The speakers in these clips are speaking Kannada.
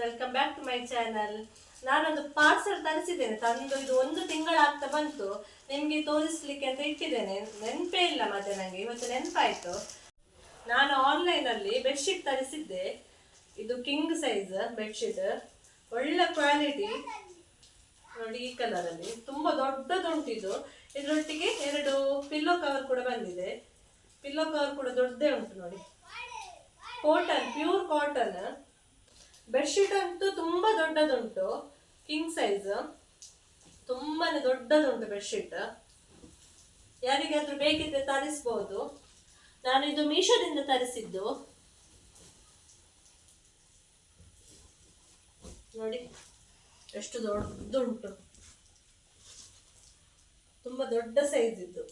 Welcome back to my channel ನಾನೊಂದು ಪಾರ್ಸಲ್ ತರಿಸಿದ್ದೇನೆ. ತಂದು ಇದು ಒಂದು ತಿಂಗಳಾಗ್ತಾ ಬಂತು. ನಿಮಗೆ ತೋರಿಸ್ಲಿಕ್ಕೆ ಅಂತ ಇಟ್ಟಿದ್ದೇನೆ. ನೆನಪೇ ಇಲ್ಲ ಮತ್ತೆ ನನಗೆ ಇವತ್ತು ನೆನಪಾಯ್ತು. ನಾನು ಆನ್ಲೈನಲ್ಲಿ ಬೆಡ್ಶೀಟ್ ತರಿಸಿದ್ದೆ. ಇದು ಕಿಂಗ್ ಸೈಜ್ ಬೆಡ್ಶೀಟ್ ಒಳ್ಳೆ ಕ್ವಾಲಿಟಿ ನೋಡಿ ಈ ಕಲರಲ್ಲಿ ತುಂಬಾ ದೊಡ್ಡದುಂಟು ಇದು ಇದರೊಟ್ಟಿಗೆ ಎರಡು ಪಿಲ್ಲೋ ಕವರ್ ಕೂಡ ಬಂದಿದೆ. ಪಿಲ್ಲೋ ಕವರ್ ಕೂಡ ದೊಡ್ಡದೇ ಉಂಟು ನೋಡಿ. ಕಾಟನ್ ಪ್ಯೂರ್ ಕಾಟನ್ ಬೆಡ್ಶೀಟ್ ಅಂತೂ ತುಂಬಾ ದೊಡ್ಡದುಂಟು ಕಿಂಗ್ ಸೈಜ್ ತುಂಬಾ ದೊಡ್ಡದುಂಟು ಬೆಡ್ಶೀಟ್ ಯಾರಿಗಾದ್ರೂ ಬೇಕಿದ್ರೆ ತರಿಸ್ಬೋದು. ನಾನು ಇದು ಮೀಶೋದಿಂದ ತರಿಸಿದ್ದು. ನೋಡಿ, ಎಷ್ಟು ದೊಡ್ಡದುಂಟು. ತುಂಬಾ ದೊಡ್ಡ ಸೈಜ್ ಇದು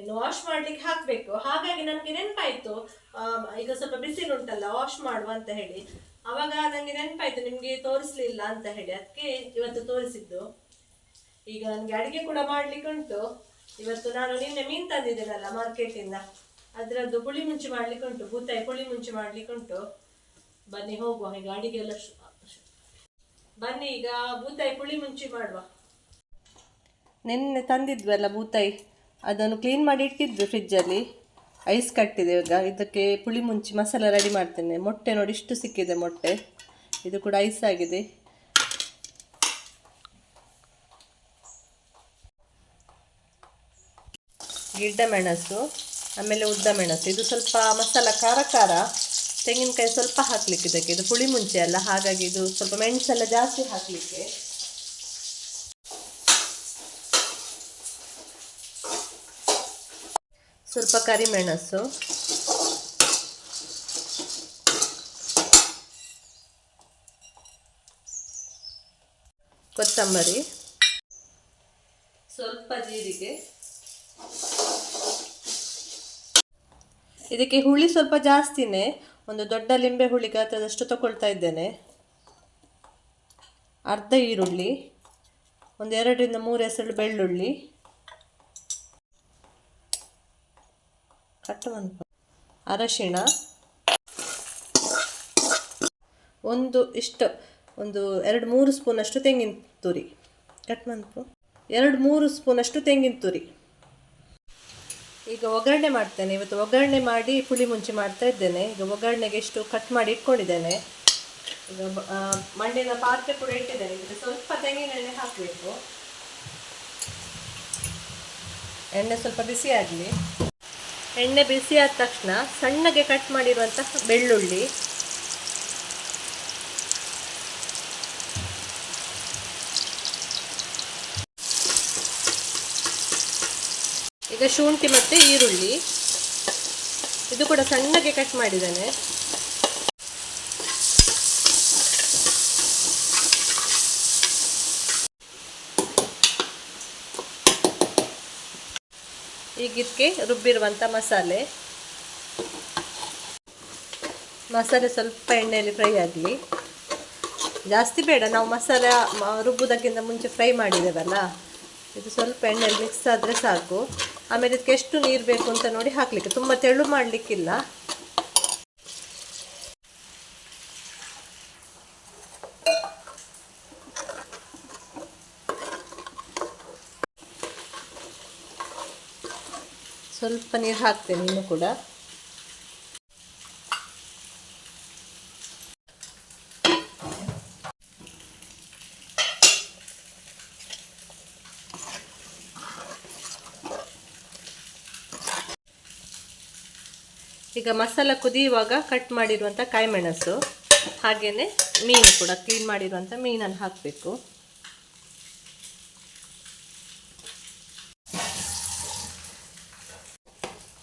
ಇನ್ನು ವಾಶ್ ಮಾಡ್ಲಿಕ್ಕೆ ಹಾಕಬೇಕು. ಹಾಗಾಗಿ ನನಗೆ ನೆನಪಾಯ್ತು ಈಗ ಸ್ವಲ್ಪ ಬಿಸಿಲು ಉಂಟಲ್ಲ ವಾಶ್ ಮಾಡುವ ಅಂತ ಹೇಳಿ. ಅವಾಗ ನನಗೆ ನೆನಪಾಯ್ತು, ನಿಮಗೆ ತೋರಿಸ್ಲಿಲ್ಲ ಅಂತ ಹೇಳಿ. ಅದಕ್ಕೆ ಇವತ್ತು ತೋರಿಸಿದ್ದು. ಈಗ ನನಗೆ ಅಡುಗೆ ಕೂಡ ಮಾಡ್ಲಿಕ್ಕೆ ಉಂಟು. ಇವತ್ತು ನಾನು ನಿನ್ನೆ ಮೀನು ತಂದಿದ್ದೇನಲ್ಲ ಮಾರ್ಕೆಟಿಂದ ಅದರದ್ದು ಪುಳಿ ಮುಂಚೆ ಮಾಡ್ಲಿಕ್ಕೆ ಉಂಟು. ಬೂತಾಯಿ ಪುಳಿ ಮುಂಚೆ ಮಾಡ್ಲಿಕ್ಕೆ ಉಂಟು. ಬನ್ನಿ ಹೋಗುವ, ಈಗ ಅಡಿಗೆ ಎಲ್ಲ ಬನ್ನಿ, ಈಗ ಬೂತಾಯಿ ಪುಳಿ ಮುಂಚೆ ಮಾಡುವ. ನಿನ್ನೆ ತಂದಿದ್ವಲ್ಲ ಬೂತಾಯಿ ಅದನ್ನು ಕ್ಲೀನ್ ಮಾಡಿ ಇಟ್ಟಿದ್ದು ಫ್ರಿಜ್ಜಲ್ಲಿ ಐಸ್ ಕಟ್ಟಿದೆ ಈಗ ಇದಕ್ಕೆ ಪುಳಿ ಮುಂಚಿ ಮಸಾಲ ರೆಡಿ ಮಾಡ್ತೇನೆ. ಮೊಟ್ಟೆ ನೋಡಿ ಇಷ್ಟು ಸಿಕ್ಕಿದೆ ಮೊಟ್ಟೆ. ಇದು ಕೂಡ ಐಸ್ ಆಗಿದೆ. ಗಿಡ್ಡ ಮೆಣಸು, ಆಮೇಲೆ ಉದ್ದ ಮೆಣಸು. ಇದು ಸ್ವಲ್ಪ ಮಸಾಲ ಖಾರ ಖಾರ. ತೆಂಗಿನಕಾಯಿ ಸ್ವಲ್ಪ ಹಾಕ್ಲಿಕ್ಕೆ ಇದಕ್ಕೆ. ಇದು ಪುಳಿ ಮುಂಚೆ ಅಲ್ಲ. ಹಾಗಾಗಿ ಇದು ಸ್ವಲ್ಪ ಮೆಣಸೆಲ್ಲ ಜಾಸ್ತಿ ಹಾಕಲಿಕ್ಕೆ. ಸ್ವಲ್ಪ ಕರಿಮೆಣಸು ಕೊತ್ತಂಬರಿ. ಸ್ವಲ್ಪ ಜೀರಿಗೆ. ಇದಕ್ಕೆ ಹುಳಿ ಸ್ವಲ್ಪ ಜಾಸ್ತಿನೇ ಒಂದು ದೊಡ್ಡ ಲಿಂಬೆ ಹುಳಿ ಗಾತ್ರದಷ್ಟು ತಗೊಳ್ತಾ ಇದ್ದೇನೆ. ಅರ್ಧ ಈರುಳ್ಳಿ ಒಂದು ಎರಡರಿಂದ ಮೂರು ಹೆಸರು ಬೆಳ್ಳುಳ್ಳಿ. ಕಟ್ಟು ಅರಶಿಣ. ಒಂದು ಇಷ್ಟು, ಒಂದು ಎರಡು ಮೂರು ಸ್ಪೂನಷ್ಟು ತೆಂಗಿನ ತುರಿ. ಕಟ್ ಮಂತು ಎರಡು ಮೂರು ಸ್ಪೂನಷ್ಟು ತೆಂಗಿನ ತುರಿ. ಈಗ ಒಗ್ಗರಣೆ ಮಾಡ್ತೇನೆ. ಇವತ್ತು ಒಗ್ಗರಣೆ ಮಾಡಿ ಪುಳಿ ಮುಂಚಿ ಮಾಡ್ತಾ ಇದ್ದೇನೆ. ಈಗ ಒಗ್ಗರಣೆಗೆ ಎಷ್ಟು ಕಟ್ ಮಾಡಿ ಇಟ್ಕೊಂಡಿದ್ದೇನೆ. ಈಗ ಮಂಡಿನ ಪಾತ್ರೆ ಕೂಡ ಇಟ್ಟಿದ್ದೇನೆ. ಈಗ ಸ್ವಲ್ಪ ತೆಂಗಿನ ಎಣ್ಣೆ ಹಾಕಬೇಕು. ಎಣ್ಣೆ ಸ್ವಲ್ಪ ಬಿಸಿ ಆಗಲಿ ಎಣ್ಣೆ ಬಿಸಿ ಆದ ತಕ್ಷಣ ಸಣ್ಣಗೆ ಕಟ್ ಮಾಡಿರುವಂತಹ ಬೆಳ್ಳುಳ್ಳಿ. ಈಗ ಶುಂಠಿ ಮತ್ತೆ ಈರುಳ್ಳಿ. ಇದು ಕೂಡ ಸಣ್ಣಗೆ ಕಟ್ ಮಾಡಿದ್ದೇನೆ. ಈಗ ಇದಕ್ಕೆ ರುಬ್ಬಿರುವಂಥ ಮಸಾಲೆ. ಮಸಾಲೆ ಸ್ವಲ್ಪ ಎಣ್ಣೆಯಲ್ಲಿ ಫ್ರೈ ಆಗಲಿ. ಜಾಸ್ತಿ ಬೇಡ, ನಾವು ಮಸಾಲೆ ರುಬ್ಬುದಕ್ಕಿಂತ ಮುಂಚೆ ಫ್ರೈ ಮಾಡಿದ್ದೇವಲ್ಲ, ಇದು ಸ್ವಲ್ಪ ಎಣ್ಣೆಯಲ್ಲಿ ಮಿಕ್ಸ್ ಆದರೆ ಸಾಕು. ಆಮೇಲೆ ಇದಕ್ಕೆ ಎಷ್ಟು ನೀರು ಬೇಕು ಅಂತ ನೋಡಿ ಹಾಕಲಿಕ್ಕೆ, ತುಂಬ ತೆಳು ಮಾಡಲಿಕ್ಕಿಲ್ಲ. ಸ್ವಲ್ಪ ನೀರು ಹಾಕ್ತೇನೆ ಇನ್ನು ಕೂಡ. ಈಗ ಮಸಾಲ ಕುದಿಯುವಾಗ ಕಟ್ ಮಾಡಿರುವಂಥ ಕಾಯಿಮೆಣಸು ಹಾಗೆಯೇ ಮೀನು ಕೂಡ ಕ್ಲೀನ್ ಮಾಡಿರುವಂಥ ಮೀನನ್ನು ಹಾಕಬೇಕು.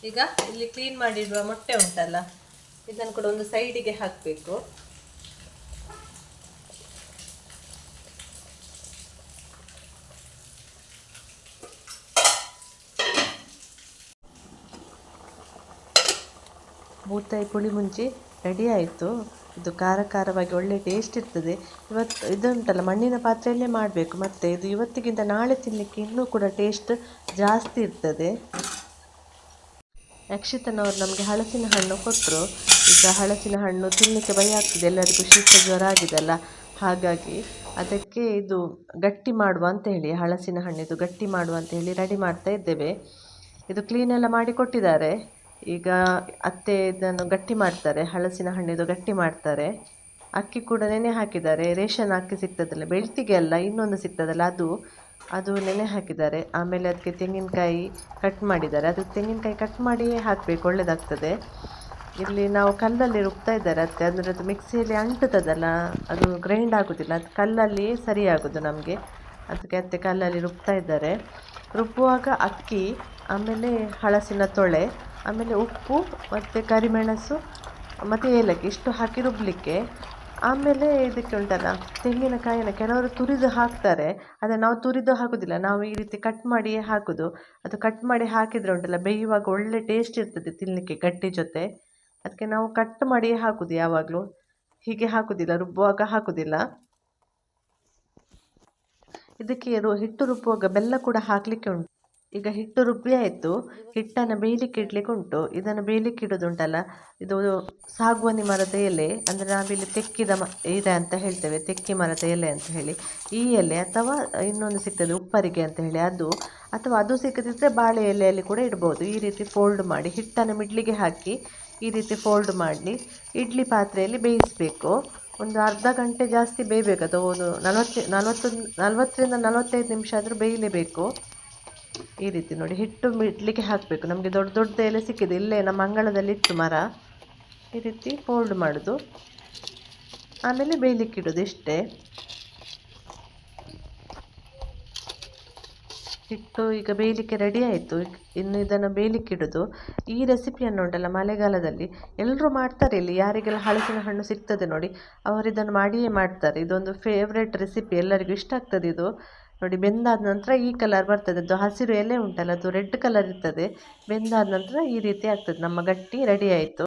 ಈಗ ಇಲ್ಲಿ ಕ್ಲೀನ್ ಮಾಡಿರುವ ಮೊಟ್ಟೆ ಉಂಟಲ್ಲ? ಇದನ್ನು ಕೂಡ ಒಂದು ಸೈಡಿಗೆ ಹಾಕಬೇಕು. ಬೂತಾಯಿ ಪುಳಿ ಮುಂಚಿ ರೆಡಿ ಆಯಿತು. ಇದು ಖಾರ ಖಾರವಾಗಿ ಒಳ್ಳೆ ಟೇಸ್ಟ್ ಇರ್ತದೆ. ಇವತ್ತು ಇದುಂಟಲ್ಲ, ಮಣ್ಣಿನ ಪಾತ್ರೆಯಲ್ಲೇ ಮಾಡಬೇಕು. ಮತ್ತು ಇದು ಇವತ್ತಿಗಿಂತ ನಾಳೆ ತಿನ್ನಲಿಕ್ಕೆ ಇನ್ನೂ ಕೂಡ ಟೇಸ್ಟ್ ಜಾಸ್ತಿ ಇರ್ತದೆ. ಯಕ್ಷಿತನವರು ನಮಗೆ ಹಲಸಿನ ಹಣ್ಣು ಕೊಟ್ಟರು ಈಗ ಹಲಸಿನ ಹಣ್ಣು ತಿನ್ನಲಿಕ್ಕೆ ಭಯ ಆಗ್ತದೆ. ಎಲ್ಲರಿಗೂ ಶೀತ ಜ್ವರ ಆಗಿದೆಲ್ಲ. ಹಾಗಾಗಿ ಅದಕ್ಕೆ ಇದು ಗಟ್ಟಿ ಮಾಡುವ ಅಂತ ಹೇಳಿ ಹಲಸಿನ ಹಣ್ಣಿದು ಗಟ್ಟಿ ಮಾಡುವ ಅಂತ ಹೇಳಿ ರೆಡಿ ಮಾಡ್ತಾ ಇದ್ದೇವೆ. ಇದು ಕ್ಲೀನೆಲ್ಲ ಮಾಡಿ ಕೊಟ್ಟಿದ್ದಾರೆ. ಈಗ ಅತ್ತೆ ಇದನ್ನು ಗಟ್ಟಿ ಮಾಡ್ತಾರೆ ಹಲಸಿನ ಹಣ್ಣಿದು ಗಟ್ಟಿ ಮಾಡ್ತಾರೆ. ಅಕ್ಕಿ ಕೂಡ ನೆನೆ ಹಾಕಿದ್ದಾರೆ. ರೇಷನ್ ಅಕ್ಕಿ ಸಿಗ್ತದಲ್ಲ, ಬೆಳ್ತಿಗೆ ಅಲ್ಲ, ಇನ್ನೊಂದು ಸಿಗ್ತದಲ್ಲ, ಅದು. ಅದು ನೆನೆ ಹಾಕಿದ್ದಾರೆ. ಆಮೇಲೆ ಅದಕ್ಕೆ ತೆಂಗಿನಕಾಯಿ ಕಟ್ ಮಾಡಿದ್ದಾರೆ. ಅದು ತೆಂಗಿನಕಾಯಿ ಕಟ್ ಮಾಡಿಯೇ ಹಾಕಬೇಕು. ಒಳ್ಳೆಯದಾಗ್ತದೆ ಇಲ್ಲಿ ನಾವು ಕಲ್ಲಲ್ಲಿ ರುಬ್ತಾ ಇದ್ದಾರೆ ಅತ್ತೆ. ಅಂದರೆ ಅದು ಮಿಕ್ಸಿಯಲ್ಲಿ ಅಂಟುತ್ತದಲ್ಲ, ಅದು ಗ್ರೈಂಡ್ ಆಗೋದಿಲ್ಲ. ಅದು ಕಲ್ಲಲ್ಲಿ ಸರಿ ಆಗೋದು ನಮಗೆ. ಅದಕ್ಕೆ ಅತ್ತೆ ಕಲ್ಲಲ್ಲಿ ರುಬ್ತಾ ಇದ್ದಾರೆ. ರುಬ್ಬುವಾಗ ಅಕ್ಕಿ, ಆಮೇಲೆ ಹಳಸಿನ ತೊಳೆ, ಆಮೇಲೆ ಉಪ್ಪು, ಮತ್ತು ಕರಿಮೆಣಸು, ಮತ್ತು ಏಲಕ್ಕಿ. ಇಷ್ಟು ಹಾಕಿ ರುಬ್ಬಲಿಕ್ಕೆ ಆಮೇಲೆ ಇದಕ್ಕೆ ಉಂಟಲ್ಲ ತೆಂಗಿನಕಾಯಿನ ಕೆಲವರು ತುರಿದು ಹಾಕ್ತಾರೆ. ಆದರೆ ನಾವು ತುರಿದು ಹಾಕೋದಿಲ್ಲ, ನಾವು ಈ ರೀತಿ ಕಟ್ ಮಾಡಿಯೇ ಹಾಕೋದು. ಅದು ಕಟ್ ಮಾಡಿ ಹಾಕಿದರೆ ಉಂಟಲ್ಲ, ಬೇಯುವಾಗ ಒಳ್ಳೆ ಟೇಸ್ಟ್ ಇರ್ತದೆ ತಿನ್ನಲಿಕ್ಕೆ ಗಟ್ಟಿ ಜೊತೆ. ಅದಕ್ಕೆ ನಾವು ಕಟ್ ಮಾಡಿಯೇ ಹಾಕೋದು ಯಾವಾಗಲೂ. ಹೀಗೆ ಹಾಕೋದಿಲ್ಲ, ರುಬ್ಬುವಾಗ ಹಾಕೋದಿಲ್ಲ. ಇದಕ್ಕೆ ಹಿಟ್ಟು ರುಬ್ಬುವಾಗ ಬೆಲ್ಲ ಕೂಡ ಹಾಕಲಿಕ್ಕೆ ಉಂಟು. ಈಗ ಹಿಟ್ಟು ರುಬ್ಬಿ ಆಯಿತು. ಹಿಟ್ಟನ್ನು ಬೇಯಲಿಕ್ಕೆ ಇಡ್ಲಿಕ್ಕೆ ಉಂಟು. ಇದನ್ನು ಬೇಯಲಿಕ್ಕೆ ಇಡೋದುಂಟಲ್ಲ ಇದು ಸಾಗುವಾನಿ ಮರದ ಎಲೆ, ಅಂದರೆ ನಾವಿಲ್ಲಿ ತೆಕ್ಕಿದ ಮ, ಇದೆ ಅಂತ ಹೇಳ್ತೇವೆ, ತೆಕ್ಕಿ ಮರದ ಎಲೆ ಅಂತ ಹೇಳಿ. ಈ ಎಲೆ ಅಥವಾ ಇನ್ನೊಂದು ಸಿಗ್ತದೆ ಉಪ್ಪರಿಗೆ ಅಂತ ಹೇಳಿ, ಅದು, ಅಥವಾ ಅದು ಸಿಕ್ಕದಿದ್ದರೆ ಬಾಳೆ ಎಲೆಯಲ್ಲಿ ಕೂಡ ಇಡ್ಬೋದು. ಈ ರೀತಿ ಫೋಲ್ಡ್ ಮಾಡಿ, ಹಿಟ್ಟನ್ನು ಮಿಡ್ಲಿಗೆ ಹಾಕಿ ಈ ರೀತಿ ಫೋಲ್ಡ್ ಮಾಡಿ ಇಡ್ಲಿ ಪಾತ್ರೆಯಲ್ಲಿ ಬೇಯಿಸಬೇಕು. ಒಂದು ಅರ್ಧ ಗಂಟೆ ಜಾಸ್ತಿ ಬೇಯಬೇಕು. ಅದು ಒಂದು ನಲವತ್ತು ನಲವತ್ತೊಂದು ನಲವತ್ತರಿಂದ ನಲವತ್ತೈದು ನಿಮಿಷ ಆದರೂ ಬೇಯಲೇಬೇಕು. ಈ ರೀತಿ ನೋಡಿ, ಹಿಟ್ಟು ಇಡ್ಲಿಕ್ಕೆ ಹಾಕಬೇಕು. ನಮಗೆ ದೊಡ್ಡ ದೊಡ್ಡ ಎಲೆ ಸಿಕ್ಕಿದೆ. ಇಲ್ಲೇ ನಮ್ಮ ಅಂಗಳದಲ್ಲಿ ಇತ್ತು ಮರ. ಈ ರೀತಿ ಫೋಲ್ಡ್ ಮಾಡೋದು. ಆಮೇಲೆ ಬೇಯಲಿಕ್ಕೆ ಇಡೋದು ಇಷ್ಟೇ. ಹಿಟ್ಟು ಈಗ ಬೇಯಲಿಕ್ಕೆ ರೆಡಿ ಆಯಿತು. ಇನ್ನು ಇದನ್ನು ಬೇಯಲಿಕ್ಕೆ ಇಡೋದು. ಈ ರೆಸಿಪಿಯನ್ನು ಉಂಟಲ್ಲ, ಮಳೆಗಾಲದಲ್ಲಿ. ಎಲ್ಲರೂ ಮಾಡ್ತಾರೆ ಇಲ್ಲಿ. ಯಾರಿಗೆಲ್ಲ ಹಲಸಿನ ಹಣ್ಣು ಸಿಗ್ತದೆ ನೋಡಿ ಅವರು ಇದನ್ನು ಮಾಡಿಯೇ ಮಾಡ್ತಾರೆ. ಇದೊಂದು ಫೇವ್ರೆಟ್ ರೆಸಿಪಿ ಎಲ್ಲರಿಗೂ ಇಷ್ಟ ಆಗ್ತದೆ ಇದು. ನೋಡಿ, ಬೆಂದಾದ ನಂತರ ಈ ಕಲರ್ ಬರ್ತದೆ. ಅದು ಹಸಿರು ಎಲೆ ಉಂಟಲ್ಲ, ಅದು ರೆಡ್ ಕಲರ್ ಇರ್ತದೆ. ಬೆಂದಾದ ನಂತರ ಈ ರೀತಿ ಆಗ್ತದೆ. ನಮ್ಮ ಗಟ್ಟಿ ರೆಡಿ ಆಯಿತು.